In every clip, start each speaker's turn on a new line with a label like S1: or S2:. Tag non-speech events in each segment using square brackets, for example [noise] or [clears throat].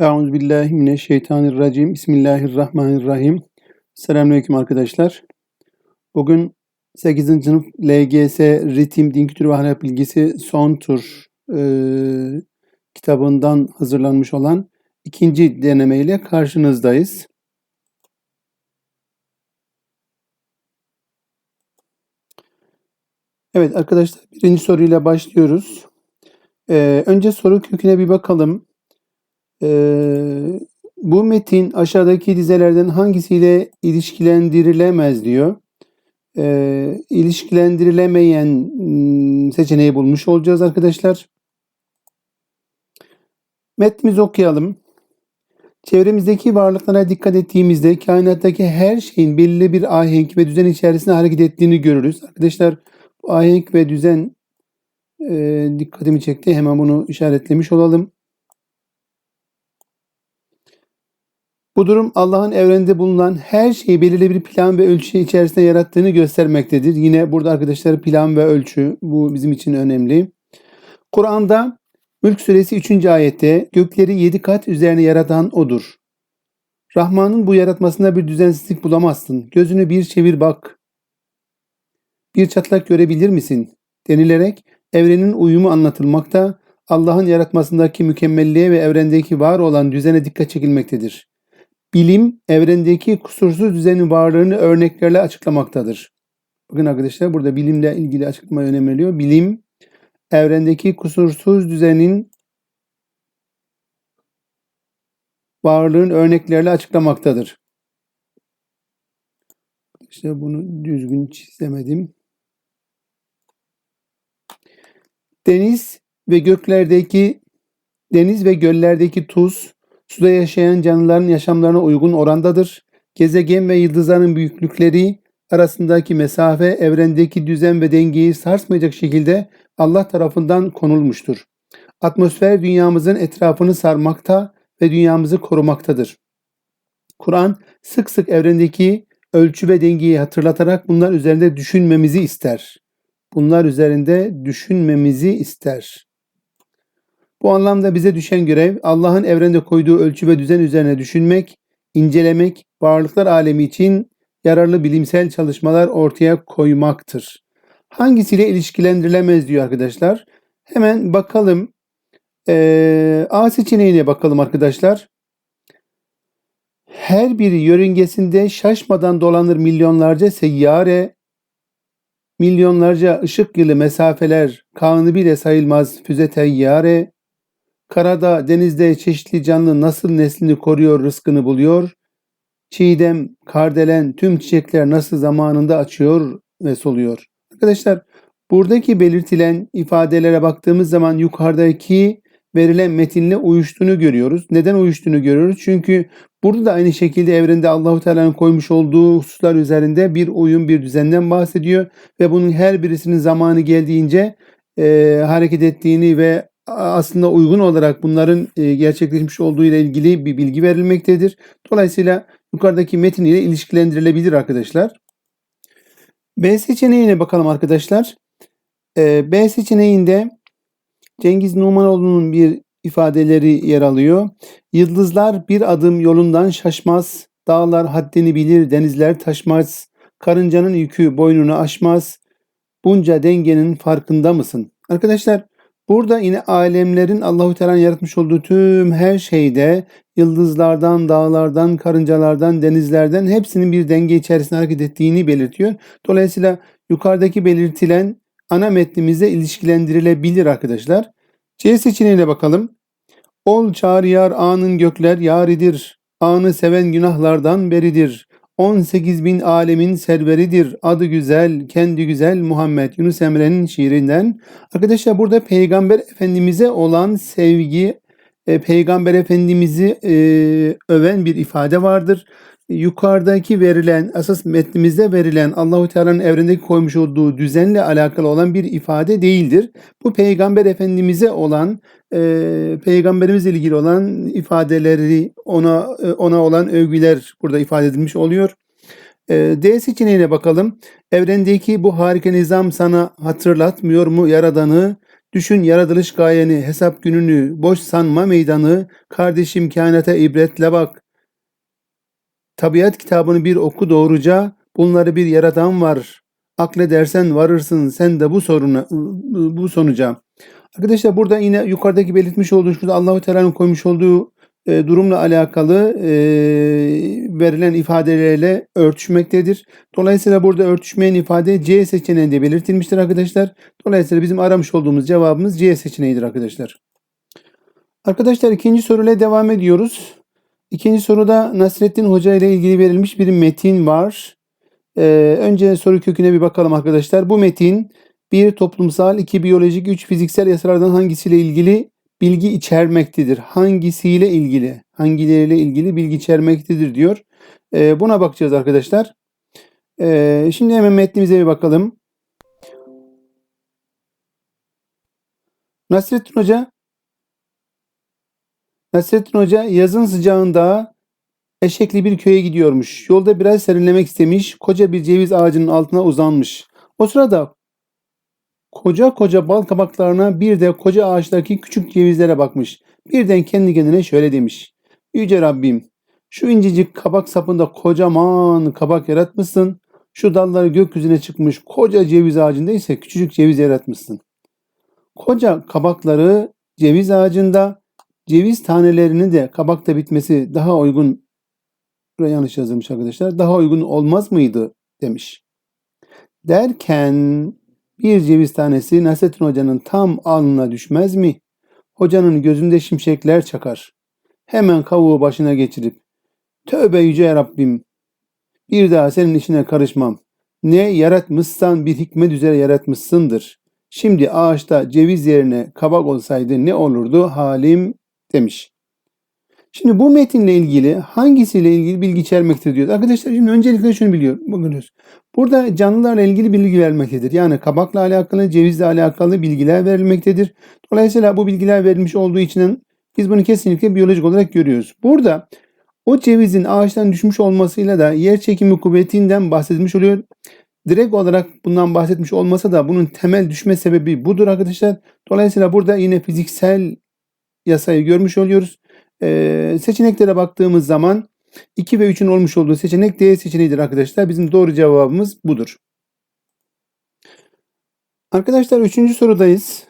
S1: Euzubillahimineşşeytanirracim. Bismillahirrahmanirrahim. Selamünaleyküm arkadaşlar. Bugün 8. sınıf LGS Ritim Din Kültürü ve Ahlak Bilgisi son tur e, kitabından hazırlanmış olan ikinci denemeyle karşınızdayız. Evet arkadaşlar birinci soruyla başlıyoruz. Ee, önce soru köküne bir bakalım. Ee, bu metin aşağıdaki dizelerden hangisiyle ilişkilendirilemez diyor. Ee, ilişkilendirilemeyen hmm, seçeneği bulmuş olacağız arkadaşlar. Metnimizi okuyalım. Çevremizdeki varlıklara dikkat ettiğimizde kainattaki her şeyin belirli bir ahenk ve düzen içerisinde hareket ettiğini görürüz. Arkadaşlar bu ahenk ve düzen e, dikkatimi çekti. Hemen bunu işaretlemiş olalım. Bu durum Allah'ın evrende bulunan her şeyi belirli bir plan ve ölçü içerisinde yarattığını göstermektedir. Yine burada arkadaşlar plan ve ölçü bu bizim için önemli. Kur'an'da Mülk suresi 3. ayette gökleri 7 kat üzerine yaratan odur. Rahman'ın bu yaratmasında bir düzensizlik bulamazsın. Gözünü bir çevir bak. Bir çatlak görebilir misin? denilerek evrenin uyumu anlatılmakta, Allah'ın yaratmasındaki mükemmelliğe ve evrendeki var olan düzene dikkat çekilmektedir. Bilim, evrendeki kusursuz düzenin varlığını örneklerle açıklamaktadır. Bakın arkadaşlar burada bilimle ilgili açıklama önem veriyor. Bilim, evrendeki kusursuz düzenin varlığın örneklerle açıklamaktadır. İşte bunu düzgün çizemedim. Deniz ve göklerdeki deniz ve göllerdeki tuz, suda yaşayan canlıların yaşamlarına uygun orandadır. Gezegen ve yıldızların büyüklükleri arasındaki mesafe evrendeki düzen ve dengeyi sarsmayacak şekilde Allah tarafından konulmuştur. Atmosfer dünyamızın etrafını sarmakta ve dünyamızı korumaktadır. Kur'an sık sık evrendeki ölçü ve dengeyi hatırlatarak bunlar üzerinde düşünmemizi ister bunlar üzerinde düşünmemizi ister. Bu anlamda bize düşen görev Allah'ın evrende koyduğu ölçü ve düzen üzerine düşünmek, incelemek, varlıklar alemi için yararlı bilimsel çalışmalar ortaya koymaktır. Hangisiyle ilişkilendirilemez diyor arkadaşlar. Hemen bakalım. Ee, A seçeneğine bakalım arkadaşlar. Her bir yörüngesinde şaşmadan dolanır milyonlarca seyyare, milyonlarca ışık yılı mesafeler kanı bile sayılmaz füze teyyare, karada denizde çeşitli canlı nasıl neslini koruyor rızkını buluyor, çiğdem, kardelen tüm çiçekler nasıl zamanında açıyor ve soluyor. Arkadaşlar buradaki belirtilen ifadelere baktığımız zaman yukarıdaki verilen metinle uyuştuğunu görüyoruz. Neden uyuştuğunu görüyoruz? Çünkü burada da aynı şekilde evrende Allahu Teala'nın koymuş olduğu hususlar üzerinde bir uyum, bir düzenden bahsediyor ve bunun her birisinin zamanı geldiğince e, hareket ettiğini ve aslında uygun olarak bunların e, gerçekleşmiş olduğu ile ilgili bir bilgi verilmektedir. Dolayısıyla yukarıdaki metin ile ilişkilendirilebilir arkadaşlar. B seçeneğine bakalım arkadaşlar. E, B seçeneğinde Cengiz Numanoğlu'nun bir ifadeleri yer alıyor. Yıldızlar bir adım yolundan şaşmaz, dağlar haddini bilir, denizler taşmaz, karıncanın yükü boynunu aşmaz, bunca dengenin farkında mısın? Arkadaşlar burada yine alemlerin Allahu Teala'nın yaratmış olduğu tüm her şeyde yıldızlardan, dağlardan, karıncalardan, denizlerden hepsinin bir denge içerisinde hareket ettiğini belirtiyor. Dolayısıyla yukarıdaki belirtilen ana metnimizle ilişkilendirilebilir arkadaşlar. C seçeneğine bakalım. Ol çağrı yar anın gökler yaridir. Anı seven günahlardan beridir. 18 bin alemin serveridir. Adı güzel, kendi güzel Muhammed Yunus Emre'nin şiirinden. Arkadaşlar burada Peygamber Efendimiz'e olan sevgi, e, Peygamber Efendimiz'i e, öven bir ifade vardır yukarıdaki verilen esas metnimizde verilen Allahu Teala'nın evrendeki koymuş olduğu düzenle alakalı olan bir ifade değildir. Bu peygamber efendimize olan e, peygamberimizle ilgili olan ifadeleri ona e, ona olan övgüler burada ifade edilmiş oluyor. E, D seçeneğine bakalım. Evrendeki bu harika nizam sana hatırlatmıyor mu yaradanı? Düşün yaratılış gayeni, hesap gününü, boş sanma meydanı, kardeşim kainata ibretle bak. Tabiat kitabını bir oku doğruca, bunları bir yaratan var. Akledersen varırsın sen de bu soruna bu sonuca. Arkadaşlar burada yine yukarıdaki belirtmiş olduğu şurada Allahu Teala'nın koymuş olduğu e, durumla alakalı e, verilen ifadelerle örtüşmektedir. Dolayısıyla burada örtüşmeyen ifade C seçeneğinde belirtilmiştir arkadaşlar. Dolayısıyla bizim aramış olduğumuz cevabımız C seçeneğidir arkadaşlar. Arkadaşlar ikinci soruyla devam ediyoruz. İkinci soruda Nasrettin Hoca ile ilgili verilmiş bir metin var. Ee, önce soru köküne bir bakalım arkadaşlar. Bu metin bir toplumsal, iki biyolojik, üç fiziksel yasalardan hangisiyle ilgili bilgi içermektedir? Hangisiyle ilgili? Hangileriyle ilgili bilgi içermektedir diyor. Ee, buna bakacağız arkadaşlar. Ee, şimdi hemen metnimize bir bakalım. Nasrettin Hoca Nasrettin Hoca yazın sıcağında eşekli bir köye gidiyormuş. Yolda biraz serinlemek istemiş. Koca bir ceviz ağacının altına uzanmış. O sırada koca koca bal kabaklarına bir de koca ağaçtaki küçük cevizlere bakmış. Birden kendi kendine şöyle demiş. Yüce Rabbim şu incecik kabak sapında kocaman kabak yaratmışsın. Şu dalları gökyüzüne çıkmış koca ceviz ağacında ise küçücük ceviz yaratmışsın. Koca kabakları ceviz ağacında ceviz tanelerini de kabakta bitmesi daha uygun buraya yanlış yazılmış arkadaşlar. Daha uygun olmaz mıydı demiş. Derken bir ceviz tanesi Nasrettin Hoca'nın tam alnına düşmez mi? Hocanın gözünde şimşekler çakar. Hemen kavuğu başına geçirip Tövbe yüce Rabbim bir daha senin işine karışmam. Ne yaratmışsan bir hikmet üzere yaratmışsındır. Şimdi ağaçta ceviz yerine kabak olsaydı ne olurdu halim demiş. Şimdi bu metinle ilgili hangisiyle ilgili bilgi içermektedir diyor. Arkadaşlar şimdi öncelikle şunu biliyor. Bakınız. Burada canlılarla ilgili bilgi vermektedir. Yani kabakla alakalı, cevizle alakalı bilgiler verilmektedir. Dolayısıyla bu bilgiler verilmiş olduğu için biz bunu kesinlikle biyolojik olarak görüyoruz. Burada o cevizin ağaçtan düşmüş olmasıyla da yer çekimi kuvvetinden bahsedilmiş oluyor. Direkt olarak bundan bahsetmiş olmasa da bunun temel düşme sebebi budur arkadaşlar. Dolayısıyla burada yine fiziksel yasayı görmüş oluyoruz. Ee, seçeneklere baktığımız zaman 2 ve 3'ün olmuş olduğu seçenek D seçeneğidir arkadaşlar. Bizim doğru cevabımız budur. Arkadaşlar 3. sorudayız.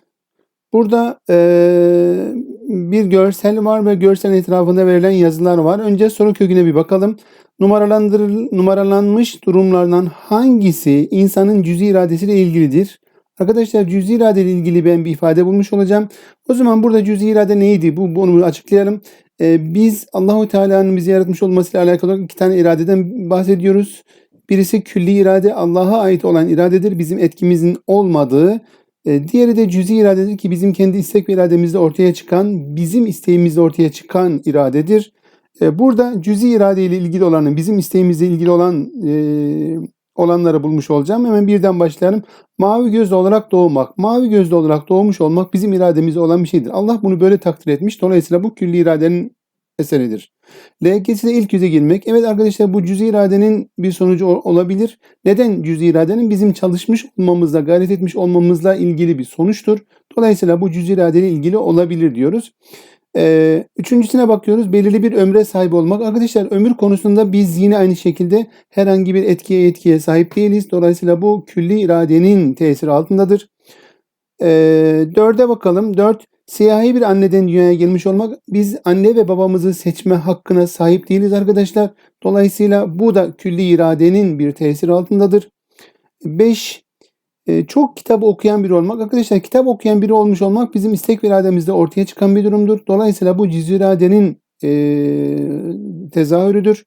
S1: Burada ee, bir görsel var ve görselin etrafında verilen yazılar var. Önce soru köküne bir bakalım. Numaralandırıl, numaralanmış durumlardan hangisi insanın cüzi iradesiyle ilgilidir? Arkadaşlar cüzi irade ile ilgili ben bir ifade bulmuş olacağım. O zaman burada cüzi irade neydi? Bu bunu açıklayalım. Ee, biz Allahu Teala'nın bizi yaratmış olmasıyla alakalı iki tane iradeden bahsediyoruz. Birisi külli irade, Allah'a ait olan iradedir. Bizim etkimizin olmadığı. E, diğeri de cüzi iradedir ki bizim kendi istek ve irademizde ortaya çıkan, bizim isteğimizde ortaya çıkan iradedir. E, burada cüzi irade ile ilgili olanın, bizim isteğimizle ilgili olan e, olanları bulmuş olacağım. Hemen birden başlayalım. Mavi gözlü olarak doğmak. Mavi gözlü olarak doğmuş olmak bizim irademizde olan bir şeydir. Allah bunu böyle takdir etmiş. Dolayısıyla bu külli iradenin eseridir. LGS'de ilk yüze girmek. Evet arkadaşlar bu cüzi iradenin bir sonucu olabilir. Neden cüzi iradenin? Bizim çalışmış olmamızla, gayret etmiş olmamızla ilgili bir sonuçtur. Dolayısıyla bu cüzi iradeyle ilgili olabilir diyoruz. Ee, üçüncüsüne bakıyoruz. Belirli bir ömre sahip olmak. Arkadaşlar ömür konusunda biz yine aynı şekilde herhangi bir etkiye etkiye sahip değiliz. Dolayısıyla bu külli iradenin tesiri altındadır. Ee, dörde bakalım. Dört, siyahi bir anneden dünyaya gelmiş olmak. Biz anne ve babamızı seçme hakkına sahip değiliz arkadaşlar. Dolayısıyla bu da külli iradenin bir tesir altındadır. Beş, çok kitap okuyan biri olmak. Arkadaşlar kitap okuyan biri olmuş olmak bizim istek ve irademizde ortaya çıkan bir durumdur. Dolayısıyla bu cüz iradenin e, tezahürüdür.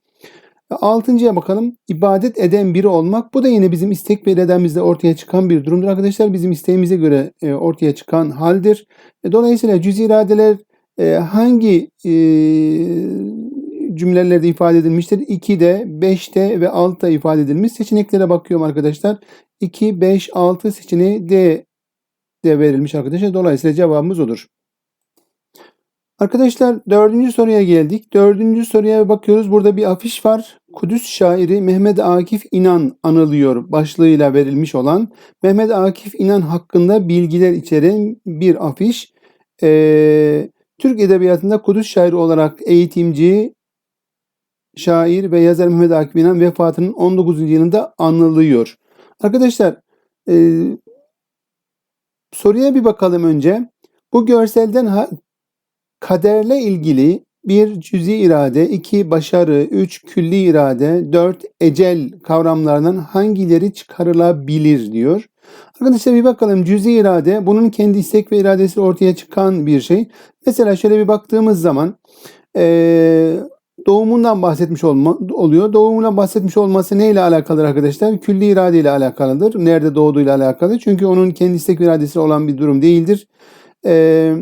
S1: Altıncıya bakalım. İbadet eden biri olmak. Bu da yine bizim istek ve irademizde ortaya çıkan bir durumdur arkadaşlar. Bizim isteğimize göre e, ortaya çıkan haldir. E, dolayısıyla cüz iradeler e, hangi e, cümlelerde ifade edilmiştir? 2'de, 5'te ve 6'da ifade edilmiş. Seçeneklere bakıyorum arkadaşlar. 2, 5, 6 seçeneği D de verilmiş arkadaşlar. Dolayısıyla cevabımız odur. Arkadaşlar dördüncü soruya geldik. Dördüncü soruya bakıyoruz. Burada bir afiş var. Kudüs şairi Mehmet Akif İnan anılıyor başlığıyla verilmiş olan Mehmet Akif İnan hakkında bilgiler içeren bir afiş. Ee, Türk Edebiyatı'nda Kudüs şairi olarak eğitimci, şair ve yazar Mehmet Akif İnan vefatının 19. yılında anılıyor. Arkadaşlar e, soruya bir bakalım önce. Bu görselden ha- kaderle ilgili bir cüzi irade, iki başarı, üç külli irade, dört ecel kavramlarından hangileri çıkarılabilir diyor. Arkadaşlar bir bakalım cüzi irade bunun kendi istek ve iradesi ortaya çıkan bir şey. Mesela şöyle bir baktığımız zaman eee, doğumundan bahsetmiş olma, oluyor. Doğumundan bahsetmiş olması neyle alakalıdır arkadaşlar? Külli irade ile alakalıdır. Nerede doğduğuyla alakalı. Çünkü onun kendi istek iradesi olan bir durum değildir. Eee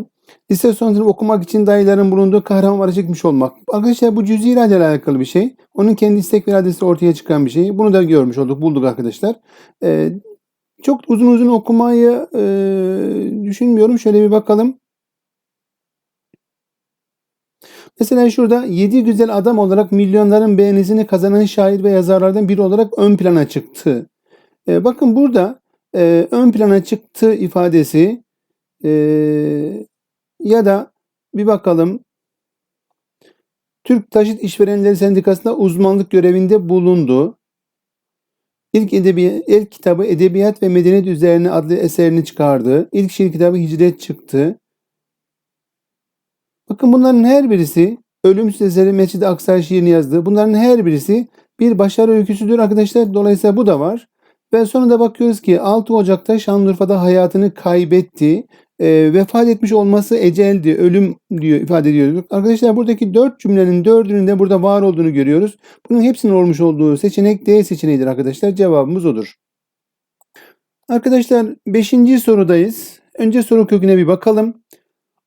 S1: Lise son sınıf okumak için dayıların bulunduğu Kahramanmaraş'a gitmiş olmak. Arkadaşlar bu cüzi irade ile alakalı bir şey. Onun kendi istek iradesi ortaya çıkan bir şey. Bunu da görmüş olduk, bulduk arkadaşlar. Ee, çok uzun uzun okumayı e, düşünmüyorum. Şöyle bir bakalım. Mesela şurada yedi güzel adam olarak milyonların beğenisini kazanan şair ve yazarlardan biri olarak ön plana çıktı. Ee, bakın burada e, ön plana çıktı ifadesi e, ya da bir bakalım Türk Taşıt İşverenleri Sendikası'nda uzmanlık görevinde bulundu. İlk, edebi, ilk kitabı Edebiyat ve Medeniyet Üzerine adlı eserini çıkardı. İlk şiir kitabı Hicret çıktı. Bakın bunların her birisi ölümsüz eseri Mescid-i Aksa şiirini yazdı. Bunların her birisi bir başarı öyküsüdür arkadaşlar. Dolayısıyla bu da var. Ve sonunda bakıyoruz ki 6 Ocak'ta Şanlıurfa'da hayatını kaybetti. E, vefat etmiş olması eceldi, ölüm diyor ifade ediyorduk. Arkadaşlar buradaki dört cümlenin dördünün de burada var olduğunu görüyoruz. Bunun hepsinin olmuş olduğu seçenek D seçeneğidir arkadaşlar. Cevabımız odur. Arkadaşlar 5. sorudayız. Önce soru köküne bir bakalım.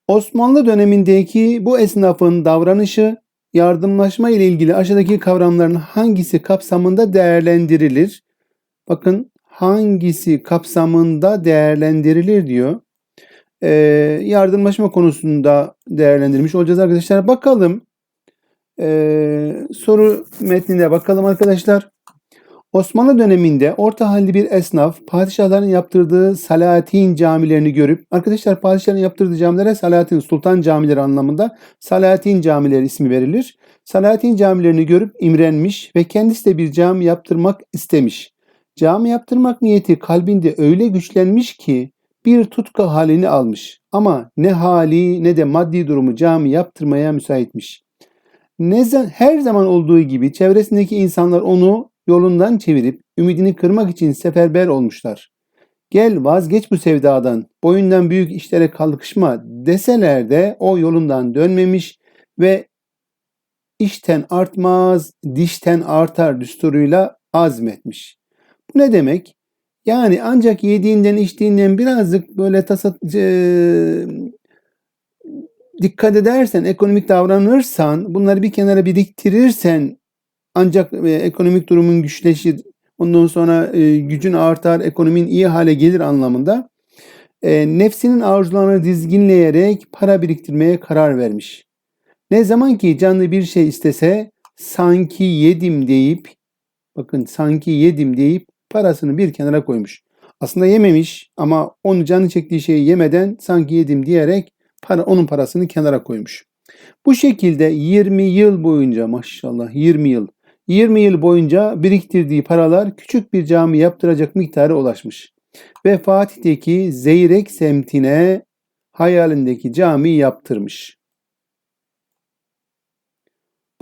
S1: Osmanlı dönemindeki bu esnafın davranışı yardımlaşma ile ilgili aşağıdaki kavramların hangisi kapsamında değerlendirilir? Bakın hangisi kapsamında değerlendirilir diyor. Ee, yardımlaşma konusunda değerlendirmiş olacağız arkadaşlar. Bakalım ee, soru metnine bakalım arkadaşlar. Osmanlı döneminde orta halli bir esnaf padişahların yaptırdığı Salatin camilerini görüp arkadaşlar padişahların yaptırdığı camilere Salatin Sultan camileri anlamında Salatin camileri ismi verilir. Salatin camilerini görüp imrenmiş ve kendisi de bir cami yaptırmak istemiş. Cami yaptırmak niyeti kalbinde öyle güçlenmiş ki bir tutku halini almış. Ama ne hali ne de maddi durumu cami yaptırmaya müsaitmiş. Ne her zaman olduğu gibi çevresindeki insanlar onu yolundan çevirip ümidini kırmak için seferber olmuşlar. Gel vazgeç bu sevdadan, boyundan büyük işlere kalkışma deseler de o yolundan dönmemiş ve işten artmaz, dişten artar düsturuyla azmetmiş. Bu ne demek? Yani ancak yediğinden içtiğinden birazcık böyle tasat, e, dikkat edersen, ekonomik davranırsan, bunları bir kenara biriktirirsen ancak e, ekonomik durumun güçleşir, ondan sonra e, gücün artar, ekonomin iyi hale gelir anlamında e, nefsinin arzularını dizginleyerek para biriktirmeye karar vermiş. Ne zaman ki canlı bir şey istese sanki yedim deyip bakın sanki yedim deyip parasını bir kenara koymuş. Aslında yememiş ama onu canı çektiği şeyi yemeden sanki yedim diyerek para, onun parasını kenara koymuş. Bu şekilde 20 yıl boyunca maşallah 20 yıl 20 yıl boyunca biriktirdiği paralar küçük bir cami yaptıracak miktara ulaşmış. Ve Fatih'teki Zeyrek semtine hayalindeki cami yaptırmış.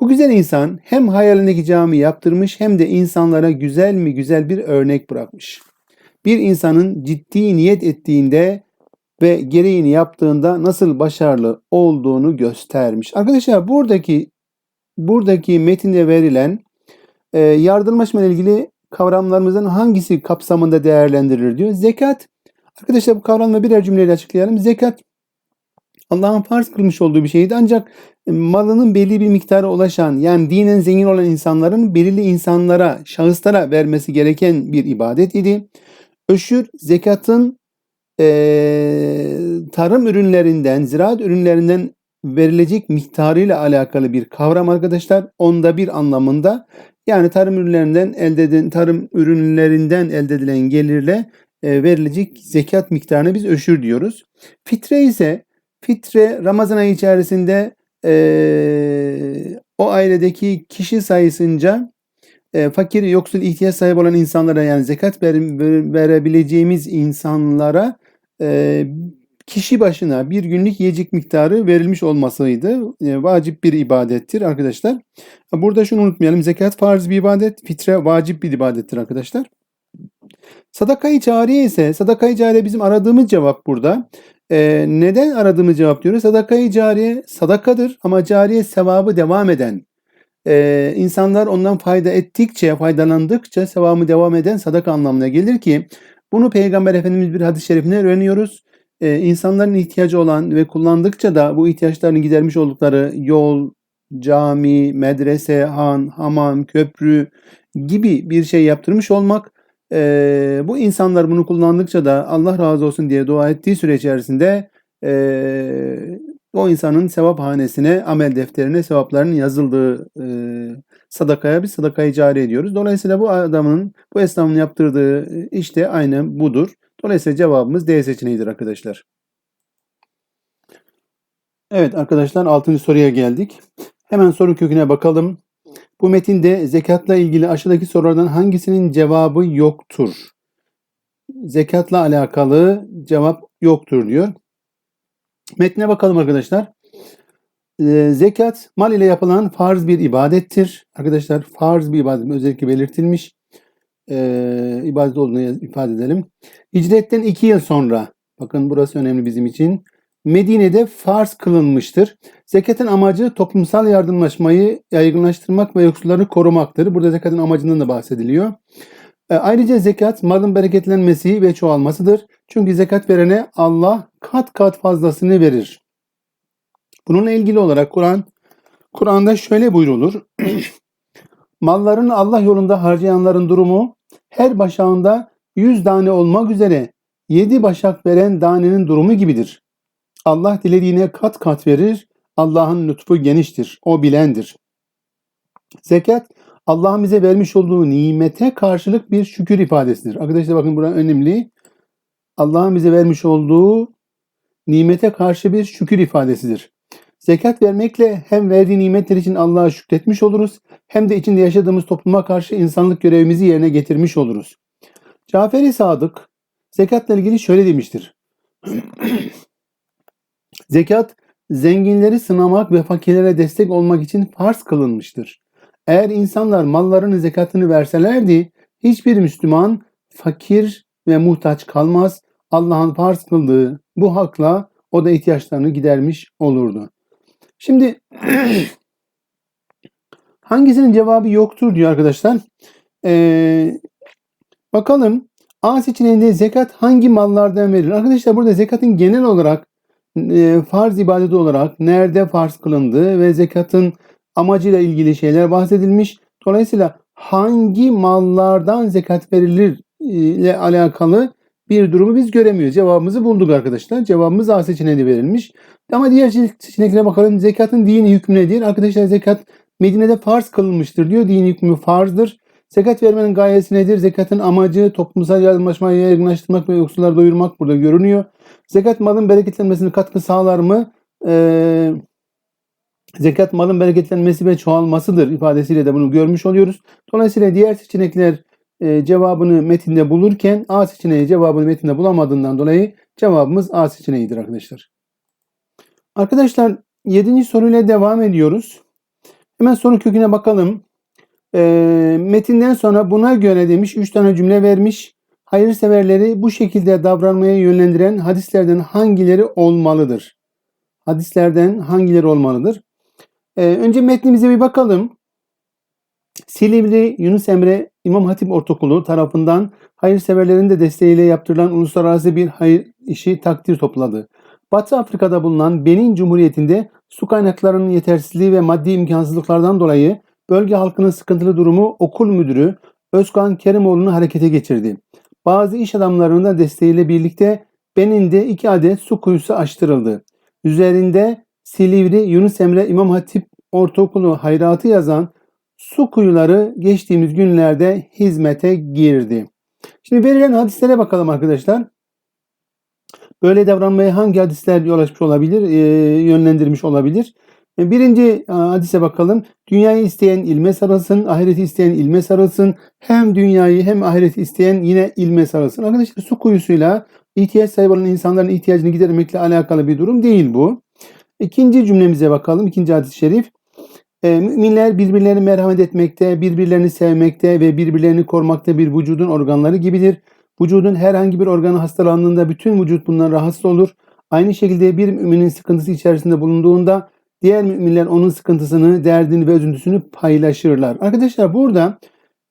S1: Bu güzel insan hem hayalindeki cami yaptırmış hem de insanlara güzel mi güzel bir örnek bırakmış. Bir insanın ciddi niyet ettiğinde ve gereğini yaptığında nasıl başarılı olduğunu göstermiş. Arkadaşlar buradaki buradaki metinde verilen e, yardımlaşma ile ilgili kavramlarımızdan hangisi kapsamında değerlendirilir diyor. Zekat. Arkadaşlar bu kavramı birer cümleyle açıklayalım. Zekat Allah'ın farz kılmış olduğu bir şeydi ancak malının belli bir miktara ulaşan yani dinen zengin olan insanların belirli insanlara, şahıslara vermesi gereken bir ibadet idi. Öşür zekatın e, tarım ürünlerinden, ziraat ürünlerinden verilecek miktarıyla alakalı bir kavram arkadaşlar. Onda bir anlamında yani tarım ürünlerinden elde edilen tarım ürünlerinden elde edilen gelirle e, verilecek zekat miktarına biz öşür diyoruz. Fitre ise fitre Ramazan ayı içerisinde e, o ailedeki kişi sayısınca e, fakir, yoksul, ihtiyaç sahibi olan insanlara yani zekat ver- verebileceğimiz insanlara e, kişi başına bir günlük yiyecek miktarı verilmiş olmasıydı. E, vacip bir ibadettir arkadaşlar. Burada şunu unutmayalım. Zekat farz bir ibadet, fitre vacip bir ibadettir arkadaşlar. Sadaka-i cariye ise sadaka-i cariye bizim aradığımız cevap burada. E, neden aradığımız cevap diyoruz? Sadaka-i cariye sadakadır ama cariye sevabı devam eden. E, insanlar ondan fayda ettikçe, faydalandıkça sevabı devam eden sadaka anlamına gelir ki bunu Peygamber Efendimiz bir hadis-i şerifinde öğreniyoruz. E, insanların ihtiyacı olan ve kullandıkça da bu ihtiyaçlarını gidermiş oldukları yol, cami, medrese, han, hamam, köprü gibi bir şey yaptırmış olmak e, bu insanlar bunu kullandıkça da Allah razı olsun diye dua ettiği süre içerisinde e, o insanın sevap hanesine, amel defterine sevaplarının yazıldığı e, sadakaya bir sadakayı cari ediyoruz. Dolayısıyla bu adamın, bu esnafın yaptırdığı iş de aynen budur. Dolayısıyla cevabımız D seçeneğidir arkadaşlar. Evet arkadaşlar 6. soruya geldik. Hemen soru köküne bakalım. Bu metinde zekatla ilgili aşağıdaki sorulardan hangisinin cevabı yoktur? Zekatla alakalı cevap yoktur diyor. Metne bakalım arkadaşlar. Ee, zekat mal ile yapılan farz bir ibadettir. Arkadaşlar farz bir ibadet özellikle belirtilmiş. Ee, ibadet olduğunu ifade edelim. Hicretten iki yıl sonra bakın burası önemli bizim için. Medine'de farz kılınmıştır. Zekatın amacı toplumsal yardımlaşmayı yaygınlaştırmak ve yoksulları korumaktır. Burada zekatın amacından da bahsediliyor. E, Ayrıca zekat malın bereketlenmesi ve çoğalmasıdır. Çünkü zekat verene Allah kat kat fazlasını verir. Bununla ilgili olarak Kur'an Kur'an'da şöyle buyrulur. [clears throat] Malların Allah yolunda harcayanların durumu her başağında 100 tane olmak üzere 7 başak veren danenin durumu gibidir. Allah dilediğine kat kat verir. Allah'ın lütfu geniştir. O bilendir. Zekat Allah'ın bize vermiş olduğu nimete karşılık bir şükür ifadesidir. Arkadaşlar bakın burası önemli. Allah'ın bize vermiş olduğu nimete karşı bir şükür ifadesidir. Zekat vermekle hem verdiği nimetler için Allah'a şükretmiş oluruz hem de içinde yaşadığımız topluma karşı insanlık görevimizi yerine getirmiş oluruz. Cafer-i Sadık zekatla ilgili şöyle demiştir. [clears throat] Zekat zenginleri sınamak ve fakirlere destek olmak için farz kılınmıştır. Eğer insanlar mallarının zekatını verselerdi hiçbir Müslüman fakir ve muhtaç kalmaz. Allah'ın farz kıldığı bu hakla o da ihtiyaçlarını gidermiş olurdu. Şimdi [clears throat] hangisinin cevabı yoktur diyor arkadaşlar. Ee, bakalım A seçeneğinde zekat hangi mallardan verilir? Arkadaşlar burada zekatın genel olarak e, farz ibadeti olarak nerede farz kılındığı ve zekatın amacıyla ilgili şeyler bahsedilmiş. Dolayısıyla hangi mallardan zekat verilir e, ile alakalı bir durumu biz göremiyoruz. Cevabımızı bulduk arkadaşlar. Cevabımız A seçeneği verilmiş. Ama diğer seçeneklere bakalım. Zekatın dini hükmü nedir? Arkadaşlar zekat Medine'de farz kılınmıştır diyor. Dini hükmü farzdır. Zekat vermenin gayesi nedir? Zekatın amacı toplumsal yardımlaşmayı yaygınlaştırmak ve yoksulları doyurmak burada görünüyor. Zekat malın bereketlenmesine katkı sağlar mı? Ee, zekat malın bereketlenmesi ve çoğalmasıdır ifadesiyle de bunu görmüş oluyoruz. Dolayısıyla diğer seçenekler e, cevabını metinde bulurken A seçeneği cevabını metinde bulamadığından dolayı cevabımız A seçeneğidir arkadaşlar. Arkadaşlar 7. soruyla devam ediyoruz. Hemen soru köküne bakalım. E, metinden sonra buna göre demiş 3 tane cümle vermiş. Hayırseverleri bu şekilde davranmaya yönlendiren hadislerden hangileri olmalıdır? Hadislerden hangileri olmalıdır? Ee, önce metnimize bir bakalım. Silivri Yunus Emre İmam Hatip Ortaokulu tarafından hayırseverlerin de desteğiyle yaptırılan uluslararası bir hayır işi takdir topladı. Batı Afrika'da bulunan Benin Cumhuriyeti'nde su kaynaklarının yetersizliği ve maddi imkansızlıklardan dolayı bölge halkının sıkıntılı durumu okul müdürü Özkan Kerimoğlu'nu harekete geçirdi. Bazı iş adamlarının da desteğiyle birlikte Benin'de iki adet su kuyusu açtırıldı. Üzerinde Silivri Yunus Emre İmam Hatip Ortaokulu hayratı yazan su kuyuları geçtiğimiz günlerde hizmete girdi. Şimdi verilen hadislere bakalım arkadaşlar. Böyle davranmaya hangi hadisler yol açmış olabilir, e, yönlendirmiş olabilir? E, birinci e, hadise bakalım. Dünyayı isteyen ilme sarılsın, ahireti isteyen ilme sarılsın. Hem dünyayı hem ahireti isteyen yine ilme sarılsın. Arkadaşlar su kuyusuyla ihtiyaç sahibi olan insanların ihtiyacını gidermekle alakalı bir durum değil bu. İkinci cümlemize bakalım. İkinci hadis-i şerif. E, müminler birbirlerini merhamet etmekte, birbirlerini sevmekte ve birbirlerini korumakta bir vücudun organları gibidir. Vücudun herhangi bir organı hastalandığında bütün vücut bundan rahatsız olur. Aynı şekilde bir müminin sıkıntısı içerisinde bulunduğunda diğer müminler onun sıkıntısını, derdini ve üzüntüsünü paylaşırlar. Arkadaşlar burada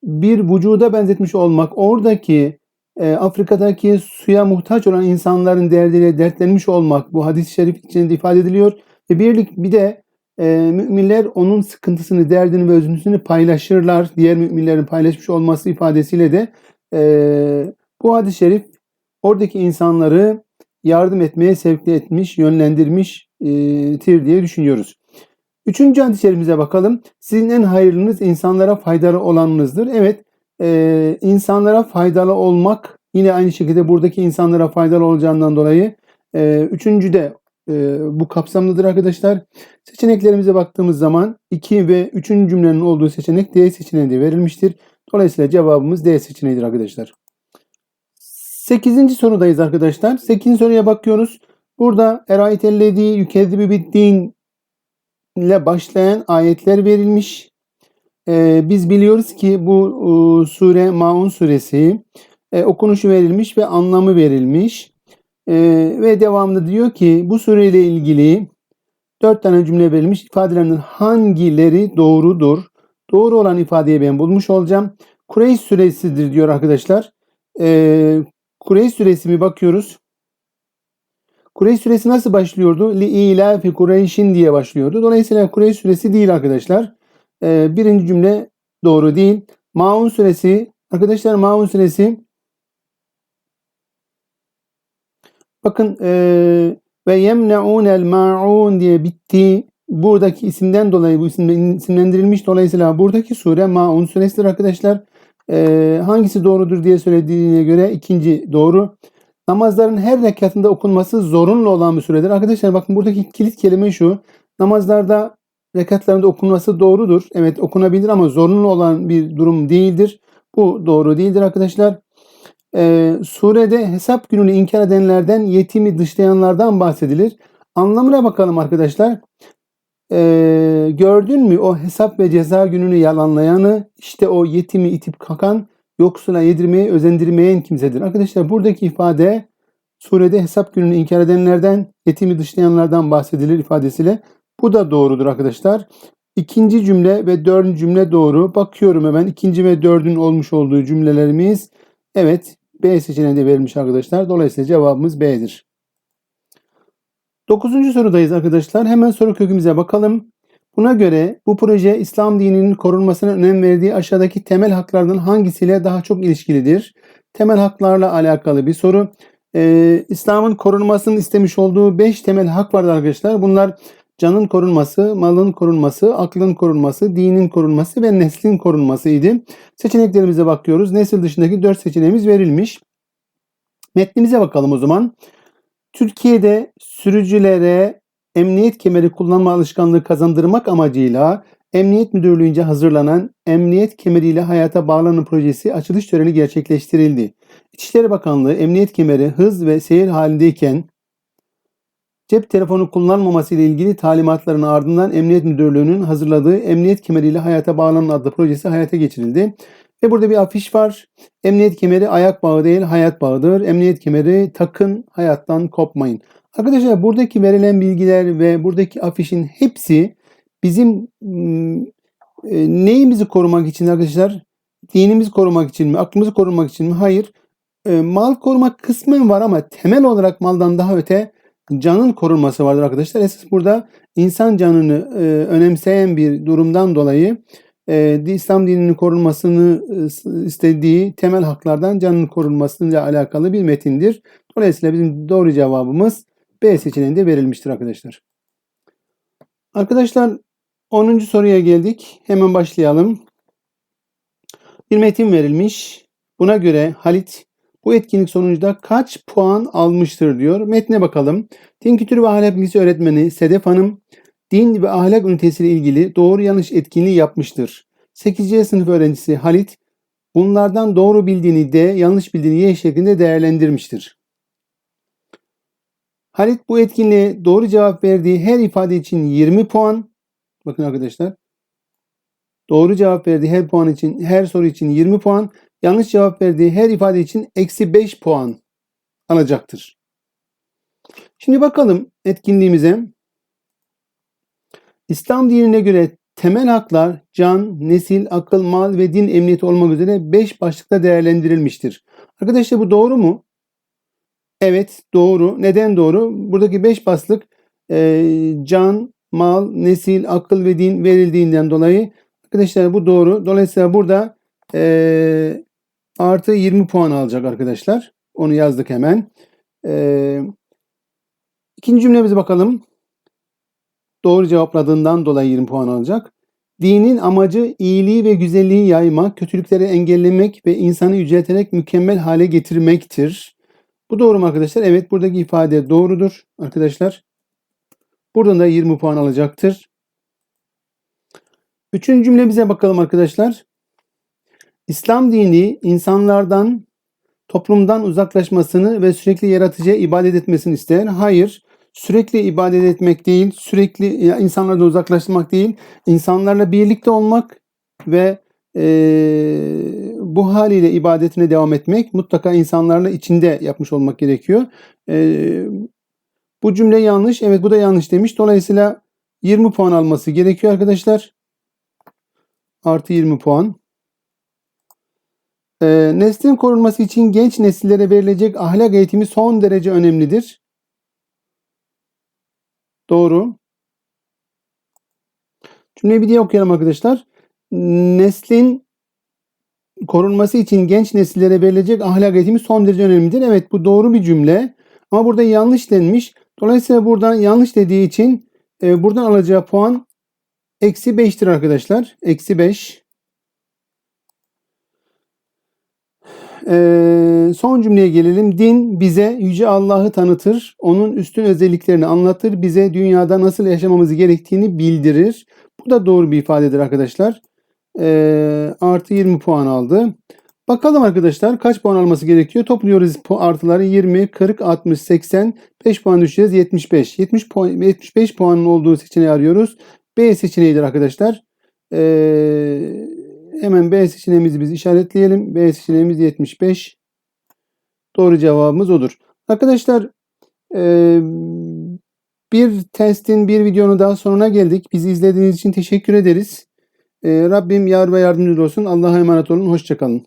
S1: bir vücuda benzetmiş olmak, oradaki e, Afrika'daki suya muhtaç olan insanların derdiyle dertlenmiş olmak bu hadis-i şerif içinde ifade ediliyor. Ve birlik bir de e, müminler onun sıkıntısını, derdini ve üzüntüsünü paylaşırlar. Diğer müminlerin paylaşmış olması ifadesiyle de e, bu hadis-i şerif oradaki insanları yardım etmeye sevk etmiş, yönlendirmiştir diye düşünüyoruz. Üçüncü hadis-i şerifimize bakalım. Sizin en hayırlınız insanlara faydalı olanınızdır. Evet, e, insanlara faydalı olmak yine aynı şekilde buradaki insanlara faydalı olacağından dolayı e, üçüncü de e, bu kapsamlıdır arkadaşlar. Seçeneklerimize baktığımız zaman 2 ve 3. cümlenin olduğu seçenek D seçeneği de verilmiştir. Dolayısıyla cevabımız D seçeneğidir arkadaşlar. 8. sorudayız arkadaşlar. 8. soruya bakıyoruz. Burada erayet elledi yükezzibi bittiğin ile başlayan ayetler verilmiş. Ee, biz biliyoruz ki bu e, sure Maun suresi e, okunuşu verilmiş ve anlamı verilmiş. E, ve devamlı diyor ki bu sureyle ilgili dört tane cümle verilmiş. İfadelerinin hangileri doğrudur? Doğru olan ifadeyi ben bulmuş olacağım. Kureyş suresidir diyor arkadaşlar. E, Kureyş suresi mi bakıyoruz? Kureyş suresi nasıl başlıyordu? Li ilafi Kureyş'in diye başlıyordu. Dolayısıyla Kureyş suresi değil arkadaşlar. Ee, birinci cümle doğru değil. Maun suresi arkadaşlar Maun suresi bakın e, ve yemne'unel ma'un diye bitti. Buradaki isimden dolayı bu isim isimlendirilmiş. Dolayısıyla buradaki sure Maun suresidir arkadaşlar. Ee, hangisi doğrudur diye söylediğine göre ikinci doğru. Namazların her rekatında okunması zorunlu olan bir süredir. Arkadaşlar bakın buradaki kilit kelime şu. Namazlarda rekatlarında okunması doğrudur. Evet okunabilir ama zorunlu olan bir durum değildir. Bu doğru değildir arkadaşlar. Ee, surede hesap gününü inkar edenlerden, yetimi dışlayanlardan bahsedilir. Anlamına bakalım arkadaşlar. Ee, gördün mü o hesap ve ceza gününü yalanlayanı, işte o yetimi itip kakan, yoksula yedirmeye, özendirmeyen kimsedir. Arkadaşlar buradaki ifade surede hesap gününü inkar edenlerden, yetimi dışlayanlardan bahsedilir ifadesiyle. Bu da doğrudur arkadaşlar. İkinci cümle ve dördüncü cümle doğru. Bakıyorum hemen ikinci ve dördün olmuş olduğu cümlelerimiz. Evet B seçeneği de verilmiş arkadaşlar. Dolayısıyla cevabımız B'dir. Dokuzuncu sorudayız arkadaşlar. Hemen soru kökümüze bakalım. Buna göre bu proje İslam dininin korunmasına önem verdiği aşağıdaki temel haklardan hangisiyle daha çok ilişkilidir? Temel haklarla alakalı bir soru. Ee, İslam'ın korunmasını istemiş olduğu 5 temel hak vardır arkadaşlar. Bunlar canın korunması, malın korunması, aklın korunması, dinin korunması ve neslin korunmasıydı. Seçeneklerimize bakıyoruz. Nesil dışındaki 4 seçeneğimiz verilmiş. Metnimize bakalım o zaman. Türkiye'de sürücülere emniyet kemeri kullanma alışkanlığı kazandırmak amacıyla Emniyet Müdürlüğü'nce hazırlanan Emniyet Kemeriyle Hayata Bağlanın projesi açılış töreni gerçekleştirildi. İçişleri Bakanlığı emniyet kemeri hız ve seyir halindeyken cep telefonu kullanmaması ile ilgili talimatların ardından Emniyet Müdürlüğü'nün hazırladığı Emniyet Kemeriyle Hayata Bağlanın adlı projesi hayata geçirildi. Ve burada bir afiş var. Emniyet kemeri ayak bağı değil hayat bağıdır. Emniyet kemeri takın hayattan kopmayın. Arkadaşlar buradaki verilen bilgiler ve buradaki afişin hepsi bizim e, neyimizi korumak için arkadaşlar? Dinimizi korumak için mi? Aklımızı korumak için mi? Hayır. E, mal korumak kısmen var ama temel olarak maldan daha öte canın korunması vardır arkadaşlar. Esas burada insan canını e, önemseyen bir durumdan dolayı e, İslam dininin korunmasını e, istediği temel haklardan canın korunmasıyla alakalı bir metindir. Dolayısıyla bizim doğru cevabımız B seçeneğinde verilmiştir arkadaşlar. Arkadaşlar 10. soruya geldik. Hemen başlayalım. Bir metin verilmiş. Buna göre Halit bu etkinlik sonucunda kaç puan almıştır diyor. Metne bakalım. Din kültürü ve ahlak bilgisi öğretmeni Sedef Hanım din ve ahlak ünitesiyle ilgili doğru yanlış etkinliği yapmıştır. 8. sınıf öğrencisi Halit bunlardan doğru bildiğini D, yanlış bildiğini Y şeklinde değerlendirmiştir. Halit bu etkinliğe doğru cevap verdiği her ifade için 20 puan. Bakın arkadaşlar. Doğru cevap verdiği her puan için, her soru için 20 puan. Yanlış cevap verdiği her ifade için eksi 5 puan alacaktır. Şimdi bakalım etkinliğimize. İslam dinine göre temel haklar can, nesil, akıl, mal ve din emniyeti olmak üzere 5 başlıkta değerlendirilmiştir. Arkadaşlar bu doğru mu? Evet doğru. Neden doğru? Buradaki 5 başlık e, can, mal, nesil, akıl ve din verildiğinden dolayı arkadaşlar bu doğru. Dolayısıyla burada e, artı 20 puan alacak arkadaşlar. Onu yazdık hemen. E, ikinci cümlemize bakalım. Doğru cevapladığından dolayı 20 puan alacak. Dinin amacı iyiliği ve güzelliği yaymak, kötülükleri engellemek ve insanı yücelterek mükemmel hale getirmektir. Bu doğru mu arkadaşlar? Evet buradaki ifade doğrudur arkadaşlar. Buradan da 20 puan alacaktır. Üçüncü cümlemize bakalım arkadaşlar. İslam dini insanlardan, toplumdan uzaklaşmasını ve sürekli yaratıcıya ibadet etmesini ister. Hayır, sürekli ibadet etmek değil, sürekli insanlardan uzaklaşmak değil, insanlarla birlikte olmak ve e, bu haliyle ibadetine devam etmek mutlaka insanlarla içinde yapmış olmak gerekiyor. E, bu cümle yanlış. Evet bu da yanlış demiş. Dolayısıyla 20 puan alması gerekiyor arkadaşlar. Artı 20 puan. E, neslin korunması için genç nesillere verilecek ahlak eğitimi son derece önemlidir. Doğru. Cümleyi bir diye okuyalım arkadaşlar. Neslin korunması için genç nesillere verilecek ahlak eğitimi son derece önemlidir. Evet bu doğru bir cümle. Ama burada yanlış denmiş. Dolayısıyla buradan yanlış dediği için e, buradan alacağı puan eksi 5'tir arkadaşlar. Eksi 5. Ee, son cümleye gelelim. Din bize Yüce Allah'ı tanıtır. Onun üstün özelliklerini anlatır. Bize dünyada nasıl yaşamamız gerektiğini bildirir. Bu da doğru bir ifadedir arkadaşlar. Ee, artı 20 puan aldı. Bakalım arkadaşlar kaç puan alması gerekiyor? Topluyoruz artıları 20, 40, 60, 80. 5 puan düşeceğiz 75. 70 puan, 75 puanın olduğu seçeneği arıyoruz. B seçeneğidir arkadaşlar. Ee, hemen B seçeneğimizi biz işaretleyelim. B seçeneğimiz 75. Doğru cevabımız odur. Arkadaşlar e, bir testin bir videonun daha sonuna geldik. Bizi izlediğiniz için teşekkür ederiz. E, Rabbim yar ve yardımcınız olsun. Allah'a emanet olun. Hoşçakalın.